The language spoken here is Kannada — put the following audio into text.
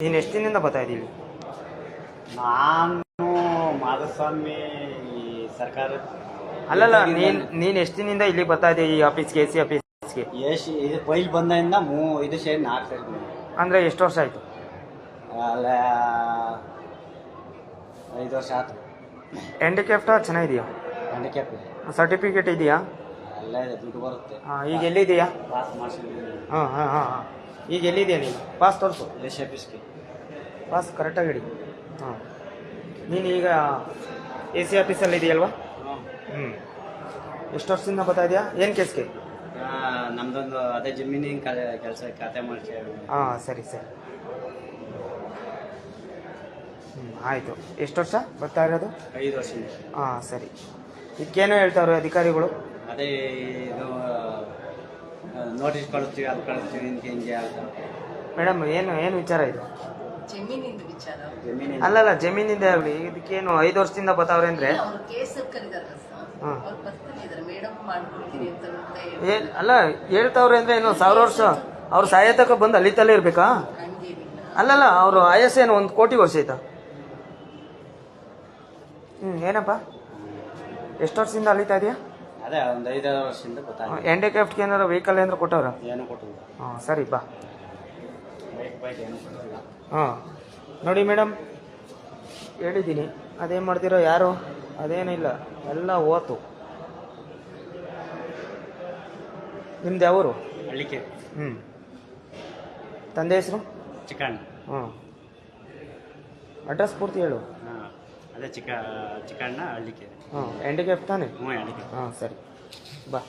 ನೀನು ಎಷ್ಟು ದಿನದಿಂದ ಬರ್ತಾ ಇದ್ದೀವಿ ನಾನು ಮಾಧುಸ್ವಾಮಿ ಈ ಸರ್ಕಾರ ಅಲ್ಲಲ್ಲ ನೀನು ನೀನ್ ಎಷ್ಟು ದಿನದಿಂದ ಇಲ್ಲಿ ಬರ್ತಾ ಇದೀವಿ ಈ ಆಫೀಸ್ಗೆ ಎ ಸಿ ಆಫೀಸ್ಗೆ ಎಷ್ಟು ಇದು ಪೈಲ್ ಬಂದಿಂದ ಮೂ ಇದು ಸೇರಿ ನಾಲ್ಕು ಸೇರಿ ಅಂದರೆ ಎಷ್ಟು ವರ್ಷ ಆಯಿತು? ಅಲ್ಲ ಐದು ವರ್ಷ ಆಯ್ತು ಹ್ಯಾಂಡಿಕ್ಯಾಪ್ಟ ಚೆನ್ನಾಗಿದೆಯಾ ಹ್ಯಾಂಡಿಕ್ಯಾಪ್ ಸರ್ಟಿಫಿಕೇಟ್ ಇದೆಯಾ? ಅಲ್ಲ ಇದೆ ದುಡ್ಡು ಬರುತ್ತೆ. ಹಾಂ ಈಗ ಎಲ್ಲಿದೆಯಾ ಪಾಸ್ ಮಾಡಿಸಿದ್ದೀನಿ. ಹಾಂ ಹಾಂ ಹಾಂ ಹಾಂ. ಈಗ ಎಲ್ಲಿದೆಯಾ ನೀನು? ಪಾಸ್ ತೋರಿಸು. ಎಸ್ ಆಫೀಸ್ಗೆ ಪಾಸ್ ಕರೆಕ್ಟಾಗಿ ಹಿಡಿ ಹಾಂ. ನೀನು ಈಗ ಎ ಸಿ ಆಫೀಸಲ್ಲಿ ಇದೆಯಲ್ವಾ? ಹ್ಞೂ ಎಷ್ಟು ವರ್ಷದಿಂದ ಬರ್ತಾ ಇದೆಯಾ? ಏನು ಕೇಸ್ಗೆ ನಮ್ದೊಂದು ಅದೇ ಜಮೀನಿನ ಕೆಲಸ ಖಾತೆ ಮಾಡಿಸಿ ಹಾಂ ಸರಿ ಸರಿ. ಹ್ಞೂ ಆಯಿತು. ಎಷ್ಟು ವರ್ಷ ಬರ್ತಾ ಇರೋದು? ಐದು ವರ್ಷದಿಂದ. ಹಾಂ ಸರಿ. ಇದಕ್ಕೇನೋ ಹೇಳ್ತಾವ್ರೆ ಅಧಿಕಾರಿಗಳು? ಅದೇ ಇದು ನೋಟಿಸ್ ಕಳಿಸ್ತೀವಿ ಅದು ಕಳಿಸ್ತೀವಿ ಹಿಂಗೆ ಹಿಂಗೆ ಅಂತ. ಮೇಡಮ್ ಏನು ಏನು ವಿಚಾರ ಇದು? ಜಮೀನಿಂದ ವಿಚಾರ. ಅಲ್ಲಲ್ಲ ಜಮೀನಿಂದ ಆಗಲಿ ಇದಕ್ಕೇನು ಐದು ವರ್ಷದಿಂದ ಬರ್ತಾವ್ರೆ ಅಂದ್ರೆ? ಅವರು ಕೇಸ್ ಕರೀತಾರಲ್ಲ ಸರ್. ಹಾ. ಅವ್ರು ಬರ್ತಾನೆ ಇದಾರೆ ಮೇಡಮ್ ಮಾಡ್ಕೊಡ್ತೀನಿ ಅಂತ ಅಂತ ಹೇಳಿ ಏನ್ ಅಲ್ಲ ಹೇಳ್ತಾವ್ರೆ ಅಂದ್ರೆ ಏನು ಸಾವಿರ ವರ್ಷ? ಅವ್ರು ಸಾಯತಕ ಬಂದು ಅಲಿತಲ್ಲೇ ಇರ್ಬೇಕಾ? ಹಂಗೇನಿಲ್ಲ. ಅಲ್ಲಲ್ಲ ಅವರು ಆಯಸ್ ಏನು ಒಂದು ಕೋಟಿ ವರ್ಷ ಆಯ್ತಾ? ಹ್ಞೂ ಏನಪ್ಪ? ಎಷ್ಟು ವರ್ಷದಿಂದ ಅಲಿತಾ ಇದೆಯಾ? ಅದೇ ಒಂದು ಐದಾರು ವರ್ಷದಿಂದ ಗೊತ್ತಾಗ ಹ್ಯಾಂಡಿಕ್ರಾಫ್ಟ್ಗೆ ಏನಾರು ವೆಹಿಕಲ್ ಏನಾರು ಕೊಟ್ಟವ್ರ? ಏನು ಕೊಟ್ಟಿಲ್ಲ. ಹಾಂ ಸರಿ ಬಾ ಬೈಕ್ ಬೈಕ್ ಏನು ಕೊಟ್ಟಿಲ್ಲ ಹಾಂ. ನೋಡಿ ಮೇಡಮ್ ಹೇಳಿದ್ದೀನಿ. ಅದೇನು ಮಾಡ್ತಿರೋ ಯಾರು? ಅದೇನಿಲ್ಲ ಎಲ್ಲ ಓತು. ನಿಮ್ದು ಯಾವರು? ಹಳ್ಳಿಕೆ. ಹ್ಞೂ ತಂದೆ ಹೆಸರು? ಚಿಕನ್. ಹ್ಞೂ ಅಡ್ರೆಸ್ ಪೂರ್ತಿ ಹೇಳು. ಹಾಂ ಅದೇ ಚಿಕ ಚಿಕನ್ನ ಹಳ್ಳಿಕೆ. ಹಾಂ ಎಂಡಿಗೆ ತಾನೆ? ಹ್ಞೂ ಹಳ್ಳಿಕೆ ಹಾಂ ಸರಿ. ಬಾ.